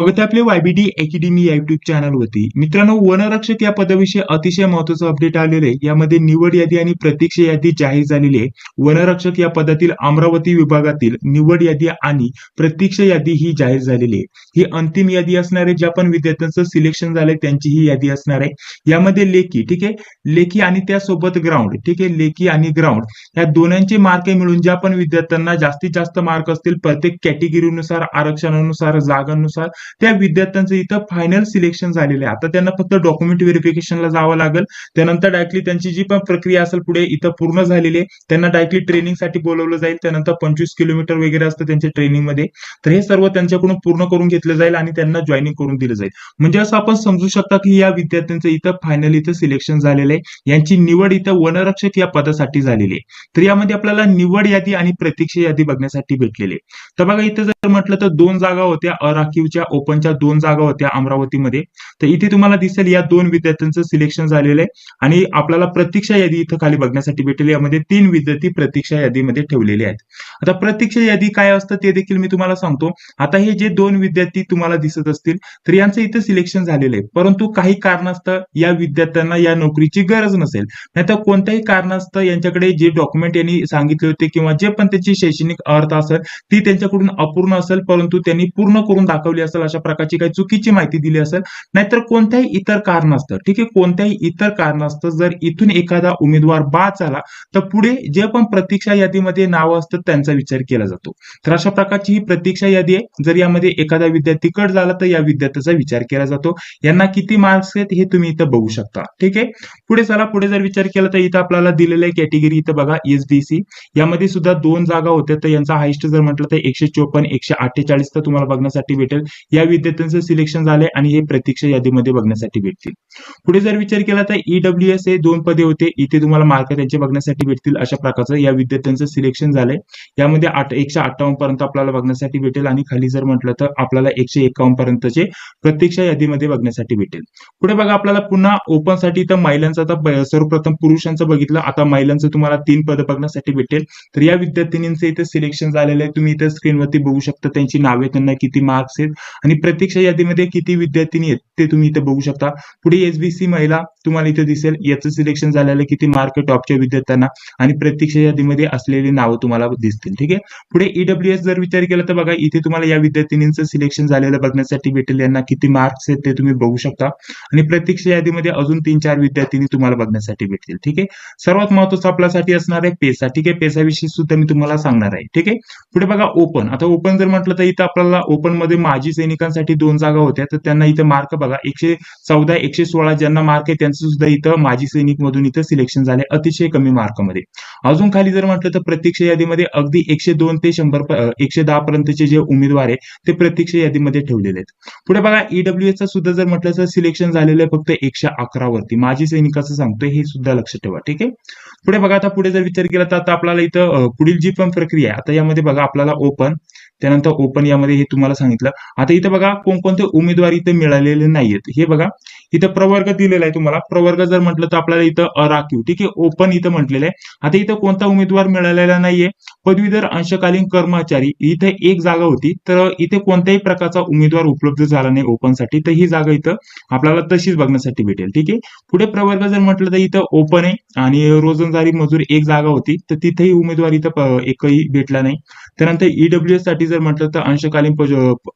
बघत आहे आपले वायबीडी अकॅडमी या युट्यूब चॅनलवरती मित्रांनो वनरक्षक या पदाविषयी अतिशय महत्वाचं अपडेट आलेलं आहे. यामध्ये निवड यादी आणि प्रतीक्षा यादी जाहीर झालेली आहे. वनरक्षक या पदातील अमरावती विभागातील निवड यादी आणि प्रतीक्षा यादी ही जाहीर झालेली आहे. ही अंतिम यादी असणार आहे ज्या पण विद्यार्थ्यांचं सिलेक्शन झालंय त्यांची ही यादी असणार आहे. यामध्ये लेखी ठीक आहे? लेखी आणि त्यासोबत ग्राउंड ठीक आहे? लेखी आणि ग्राउंड या दोन्यांचे मार्क मिळून ज्या पण विद्यार्थ्यांना जास्तीत जास्त मार्क असतील प्रत्येक कॅटेगरीनुसार आरक्षणानुसार जागांनुसार त्या विद्यार्थ्यांचं इथं फायनल सिलेक्शन झालेलं आहे. आता त्यांना फक्त डॉक्युमेंट व्हेरिफिकेशनला जावं लागेल. त्यानंतर डायरेक्टली त्यांची जी पण प्रक्रिया असेल पुढे इथं पूर्ण झालेली आहे. त्यांना डायरेक्टली ट्रेनिंगसाठी बोलवलं जाईल. त्यानंतर पंचवीस किलोमीटर वगैरे असतं त्यांच्या ट्रेनिंगमध्ये तर हे सर्व त्यांच्याकडून पूर्ण करून घेतलं जाईल आणि त्यांना जॉईनिंग करून दिलं जाईल. म्हणजे असं आपण समजू शकता की या विद्यार्थ्यांचं इथं फायनल इथं सिलेक्शन झालेलं आहे. यांची निवड इथं वनरक्षक या पदासाठी झालेली आहे. तर यामध्ये आपल्याला निवड यादी आणि प्रतीक्षा यादी बघण्यासाठी भेटलेली आहे. तर बघा इथं जर म्हटलं तर दोन जागा होत्या. अराखीवच्या ओपनच्या दोन जागा होत्या अमरावतीमध्ये. तर इथे तुम्हाला दिसेल या दोन विद्यार्थ्यांचं सिलेक्शन झालेलं आहे. आणि आपल्याला प्रतीक्षा यादी इथं खाली बघण्यासाठी भेटेल. यामध्ये तीन विद्यार्थी प्रतीक्षा यादीमध्ये ठेवलेले आहेत. आता प्रतीक्षा यादी काय असतं ते देखील मी तुम्हाला सांगतो. आता हे जे दोन विद्यार्थी तुम्हाला दिसत असतील तर यांचं इथं सिलेक्शन झालेलं आहे. परंतु काही कारणास्तव या विद्यार्थ्यांना या नोकरीची गरज नसेल. नाहीतर कोणत्याही कारणास्तव यांच्याकडे जे डॉक्युमेंट यांनी सांगितले होते किंवा जे पण त्याची शैक्षणिक अर्थ असेल ती त्यांच्याकडून अपूर्ण असेल परंतु त्यांनी पूर्ण करून दाखवली असेल अशा प्रकारची काही चुकीची माहिती दिली असेल नाहीतर कोणत्याही इतर कारणास्तव ठीक आहे? कोणत्याही इतर कारणास्तव जर इथून एखादा उमेदवार बाद झाला तर पुढे जे पण प्रतीक्षा यादीमध्ये नाव असतात त्यांचा विचार केला जातो. तर अशा प्रकारची ही प्रतीक्षा यादी आहे. जर यामध्ये एखादा विद्यार्थी कट झाला तर या विद्यार्थ्याचा विचार केला जातो. यांना किती मार्क्स आहेत हे तुम्ही इथं बघू शकता ठीक आहे? पुढे चला पुढे जर विचार केला तर इथं आपल्याला दिलेलं आहे कॅटेगरी इथं बघा एसबीसी यामध्ये सुद्धा दोन जागा होत्या तर यांचा हायस्ट जर म्हटलं तर एकशे चोपन्न एकशे अठ्ठेचाळीस तर तुम्हाला बघण्यासाठी भेटेल. या विद्यार्थ्यांचं सिलेक्शन झालंय आणि हे प्रतीक्षा यादीमध्ये बघण्यासाठी भेटतील. पुढे जर विचार केला तर ईडब्ल्यू एस हे दोन पदे होते. इथे तुम्हाला मार्क त्यांचे बघण्यासाठी भेटतील अशा प्रकारचं या विद्यार्थ्यांचं सिलेक्शन झालंय. यामध्ये आठ एकशे अठ्ठावन्न पर्यंत आपल्याला बघण्यासाठी भेटेल आणि खाली जर म्हटलं तर आपल्याला एकशे एकावन्न पर्यंतचे प्रतीक्षा यादीमध्ये बघण्यासाठी भेटेल. पुढे बघा आपल्याला पुन्हा ओपनसाठी तर महिलांचं आता सर्वप्रथम पुरुषांचं बघितलं. आता महिलांचं तुम्हाला तीन पद बघण्यासाठी भेटेल. तर या विद्यार्थिनींचं इथे सिलेक्शन झालेलं आहे. तुम्ही इथे स्क्रीनवरती बघू शकता. त्यांची नावे त्यांना किती मार्क्स आहेत. आणि प्रतीक्षा यादीमध्ये किती विद्यार्थिनी आहेत ते तुम्ही इथे बघू शकता. पुढे एसबीसी महिला तुम्हाला इथे दिसेल. याचं सिलेक्शन झालेलं किती मार्क टॉपच्या विद्यार्थ्यांना आणि प्रतीक्षा यादीमध्ये असलेली नावं तुम्हाला दिसतील. ठीक आहे? पुढे ईडब्ल्यू एस जर विचार केला तर बघा इथे तुम्हाला या विद्यार्थिनींचं सिलेक्शन झालेलं बघण्यासाठी भेटेल यांना किती मार्क्स आहेत ते तुम्ही बघू शकता. आणि प्रतीक्षा यादीमध्ये अजून तीन चार विद्यार्थिनी तुम्हाला बघण्यासाठी भेटतील. ठीक आहे? सर्वात महत्वाचं आपल्यासाठी असणार आहे पेसा. ठीक आहे? पेसाविषयी सुद्धा मी तुम्हाला सांगणार आहे. ठीक आहे? पुढे बघा ओपन आता ओपन जर म्हटलं तर इथं आपल्याला ओपनमध्ये माजी सैनिकांसाठी दोन जागा होत्या तर त्यांना इथं मार्क बघा. एकशे चौदा एकशे सोळा ज्यांना मार्क आहे त्यांचं सुद्धा इथं माजी सैनिक मधून इथं सिलेक्शन झाले अतिशय कमी मार्कमध्ये अजून खाली जर म्हटलं तर प्रत्यक्ष यादीमध्ये अगदी एकशे दोन ते शंभर एकशे दहा पर्यंतचे जे उमेदवार आहे ते प्रत्यक्ष यादीमध्ये ठेवलेले आहेत. पुढे बघा ईडब्ल्यू चा सुद्धा जर म्हटलं तर सिलेक्शन झालेलं आहे फक्त एकशे अकरा वरती. माजी सैनिकाचं सांगतोय हे सुद्धा लक्षात ठेवा ठीक आहे? पुढे बघा आता पुढे जर विचार केला तर आता आपल्याला इथं पुढील जी पण प्रक्रिया आहे आता यामध्ये बघा आपल्याला ओपन त्यानंतर ओपन यामध्ये हे तुम्हाला सांगितलं. आता इथं बघा कोणकोणते उमेदवार इथं मिळालेले नाहीयेत. हे बघा इथं प्रवर्ग दिलेला आहे तुम्हाला. प्रवर्ग जर म्हटलं तर आपल्याला इथं अराखीव ठीक आहे? ओपन इथं म्हटलेलं आहे. आता इथं कोणता उमेदवार मिळालेला नाहीये? पदवीधर अंशकालीन कर्मचारी इथे एक जागा होती. तर इथे कोणत्याही प्रकारचा उमेदवार उपलब्ध झाला नाही ओपनसाठी तर ही जागा इथं आपल्याला तशीच बघण्यासाठी भेटेल ठीक आहे? पुढे प्रवर्ग जर म्हटलं तर इथं ओपन आहे आणि रोजंदारी मजूर एक जागा होती. तर तिथेही उमेदवार इथं एकही भेटला नाही. त्यानंतर ईडब्ल्यू एससाठी जर म्हटलं तर अंशकालीन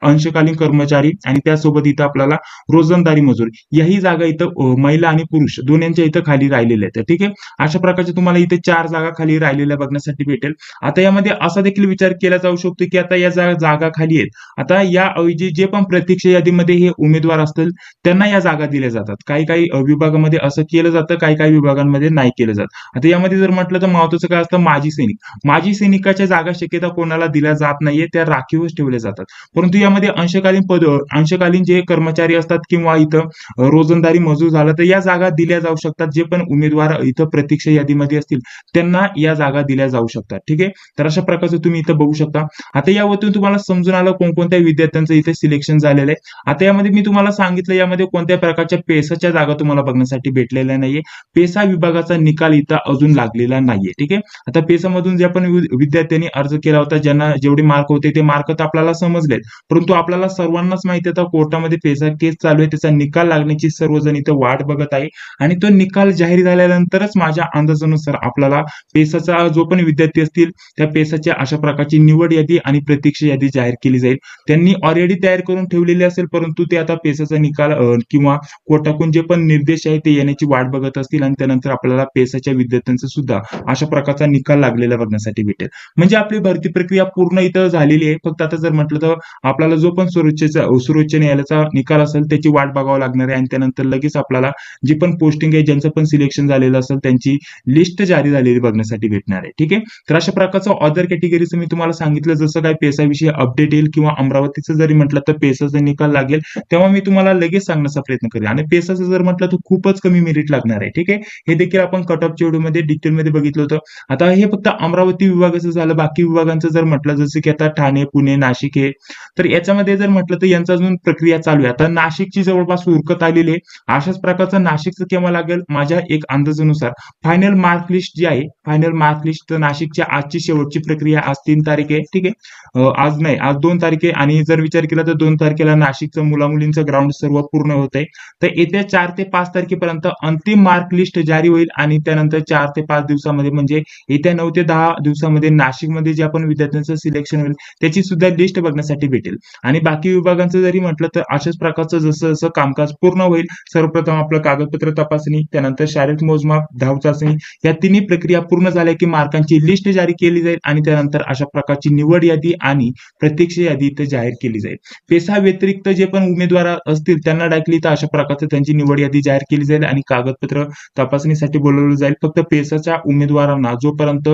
अंशकालीन कर्मचारी आणि त्यासोबत इथं आपल्याला रोजंदारी मजूर. याही जागा इथं महिला आणि पुरुष दोन्हींच्या इथं खाली राहिलेल्या आहेत. ठीक आहे? अशा प्रकारचे तुम्हाला इथे चार जागा खाली राहिलेल्या बघण्यासाठी भेटेल. आता यामध्ये असा देखील विचार केला जाऊ शकतो की आता या जागा खाली आहेत. आता या ऐवजी जे पण प्रतीक्षा यादीमध्ये हे उमेदवार असतील त्यांना या जागा दिल्या जातात. काही काही विभागामध्ये असं केलं जातं काही काही विभागांमध्ये नाही केलं जात. आता यामध्ये जर म्हटलं तर महत्वाचं काय असतं? माजी सैनिक. माजी सैनिकाच्या जागा शक्यता कोणाला दिल्या जात नाहीये. त्या राखीवच ठेवल्या जातात. परंतु यामध्ये अंशकालीन पद अंशकालीन जे कर्मचारी असतात किंवा इथं रोजंदारी मजूर झालं तर या जागा दिल्या जाऊ शकतात. जे पण उमेदवार इथं प्रतीक्षा यादीमध्ये असतील त्यांना या जागा दिल्या जाऊ शकतात. ठीक आहे? तर अशा प्रकारचं तुम्ही इथं बघू शकता. आता या वतीने तुम्हाला समजून आलं कोणकोणत्या विद्यार्थ्यांचं इथे सिलेक्शन झालेलं आहे. आता यामध्ये मी तुम्हाला सांगितलं यामध्ये कोणत्या प्रकारच्या पेसाच्या जागा तुम्हाला बघण्यासाठी भेटलेल्या नाहीये. पेसा विभागाचा निकाल इथं अजून लागलेला नाहीये. ठीक आहे? आता पेसामधून जे आपण वि- विद्यार्थ्यांनी अर्ज केला होता ज्यांना जेवढे मार्क होते ते मार्क तर आपल्याला समजलेत. परंतु आपल्याला सर्वांनाच माहिती आता कोर्टामध्ये पेसा केस चालू आहे त्याचा निकाल लागण्याची सर्वजण इथं वाट बघत आहे. आणि तो निकाल जाहीर झाल्यानंतरच माझ्या अंदाजानुसार आपल्याला पेसाचा जो पण विद्यार्थी असतील त्या पेसाच्या अशा प्रकारची निवड यादी आणि प्रतीक्षा यादी जाहीर केली जाईल. त्यांनी ऑलरेडी तयार करून ठेवलेली असेल परंतु ते आता पेसाचा निकाल किंवा कोर्टाकडून जे पण निर्देश आहे ते येण्याची वाट बघत असतील आणि त्यानंतर आपल्याला पेसाच्या विद्यार्थ्यांचा सुद्धा अशा प्रकारचा निकाल लागलेला बघण्यासाठी भेटेल. म्हणजे आपली भरती प्रक्रिया पूर्ण इथं झाली झालेली आहे. फक्त आता जर म्हटलं तर आपल्याला जो पण सर्वोच्चचा सर्वोच्च न्यायालयाचा निकाल असेल त्याची वाट बघावं लागणार आहे. आणि त्यानंतर लगेच आपल्याला जी पण पोस्टिंग आहे ज्यांचं पण सिलेक्शन झालेलं असेल त्यांची लिस्ट जारी झालेली बघण्यासाठी भेटणार आहे. ठीक आहे? तर अशा प्रकारचं अदर कॅटेगरीचं मी तुम्हाला सांगितलं. जसं काय पेसाविषयी अपडेट येईल किंवा अमरावतीचं जरी म्हटलं तर पेसाचा निकाल लागेल तेव्हा मी तुम्हाला लगेच सांगण्याचा प्रयत्न करेल आणि पेसाचं जर म्हटलं तर खूपच कमी मेरिट लागणार आहे. ठीक आहे? हे देखील आपण कट ऑफच्या व्हिडिओमध्ये डिटेलमध्ये बघितलं होतं. आता हे फक्त अमरावती विभागाचं झालं. बाकी विभागांचं जर म्हटलं जसं की आता ठाणे पुणे नाशिक हे. तर याच्यामध्ये जर म्हटलं तर यांचा अजून प्रक्रिया चालू आहे. आता नाशिकची जवळपास उरकत आलेली आहे. अशाच प्रकारचं नाशिकचं केव्हा लागेल? माझ्या एक अंदाजानुसार फायनल मार्क लिस्ट जी आहे फायनल मार्क लिस्ट तर नाशिकच्या आजची शेवटची प्रक्रिया आज तीन तारीख आहे ठीक आहे? आज नाही आज दोन तारीख आहे. आणि जर विचार केला तर दोन तारखेला नाशिकचं मुलामुलींचं ग्राउंड सर्व पूर्ण होत आहे तर येत्या चार ते पाच तारखेपर्यंत अंतिम मार्क लिस्ट जारी होईल. आणि त्यानंतर चार ते पाच दिवसामध्ये म्हणजे येत्या नऊ ते दहा दिवसामध्ये नाशिकमध्ये जे आपण विद्यार्थ्यांचं सिलेक्शन होईल त्याची सुद्धा लिस्ट बघण्यासाठी भेटेल. आणि बाकी विभागांचं जरी म्हटलं तर अशाच प्रकारचं जसं जसं कामकाज पूर्ण होईल सर्वप्रथम आपलं कागदपत्र तपासणी त्यानंतर शारीरिक मोजमाप धाव चाचणी या तिन्ही प्रक्रिया पूर्ण झाल्या की मार्कांची लिस्ट जारी केली जाईल आणि त्यानंतर अशा प्रकारची निवड यादी आणि प्रत्यक्ष यादी इथं जाहीर केली जाईल. पेसा व्यतिरिक्त जे पण उमेदवार असतील त्यांना डायरेक्टली तर अशा प्रकारचं त्यांची निवड यादी जाहीर केली जाईल आणि कागदपत्र तपासणीसाठी बोलवलं जाईल. फक्त पेसाच्या उमेदवारांना जोपर्यंत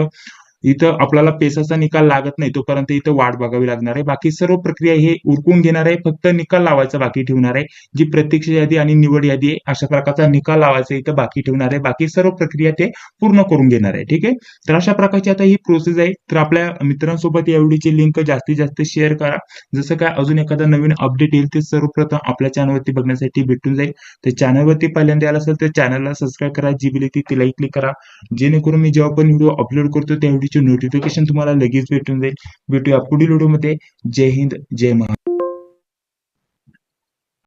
इथं आपल्याला पेसाचा निकाल लागत नाही तोपर्यंत इथं वाट बघावी लागणार आहे. बाकी सर्व प्रक्रिया हे उरकून घेणार आहे फक्त निकाल लावायचा बाकी ठेवणार आहे जी प्रत्यक्ष यादी आणि निवड यादी आहे अशा प्रकारचा निकाल लावायचा इथं बाकी ठेवणार आहे. बाकी सर्व प्रक्रिया ते पूर्ण करून घेणार आहे ठीक आहे? तर अशा प्रकारची आता ही प्रोसेस आहे. तर आपल्या मित्रांसोबत या व्हिडिओची लिंक जास्तीत जास्त शेअर करा. जसं काय अजून एखादा नवीन अपडेट येईल ते सर्वप्रथम आपल्या चॅनलवरती बघण्यासाठी भेटून जाईल. तर चॅनलवरती पहिल्यांदा आला असेल तर चॅनलला सबस्क्राईब करा. जी बिल ती लाईक क्लिक करा. जेणेकरून मी जेव्हा पण व्हिडिओ अपलोड करतो त्या नोटिफिकेशन तुम्हाला लगेच भेटून जाईल. भेटूया पुढील व्हिडिओमध्ये. जय हिंद जय महाराष्ट्र.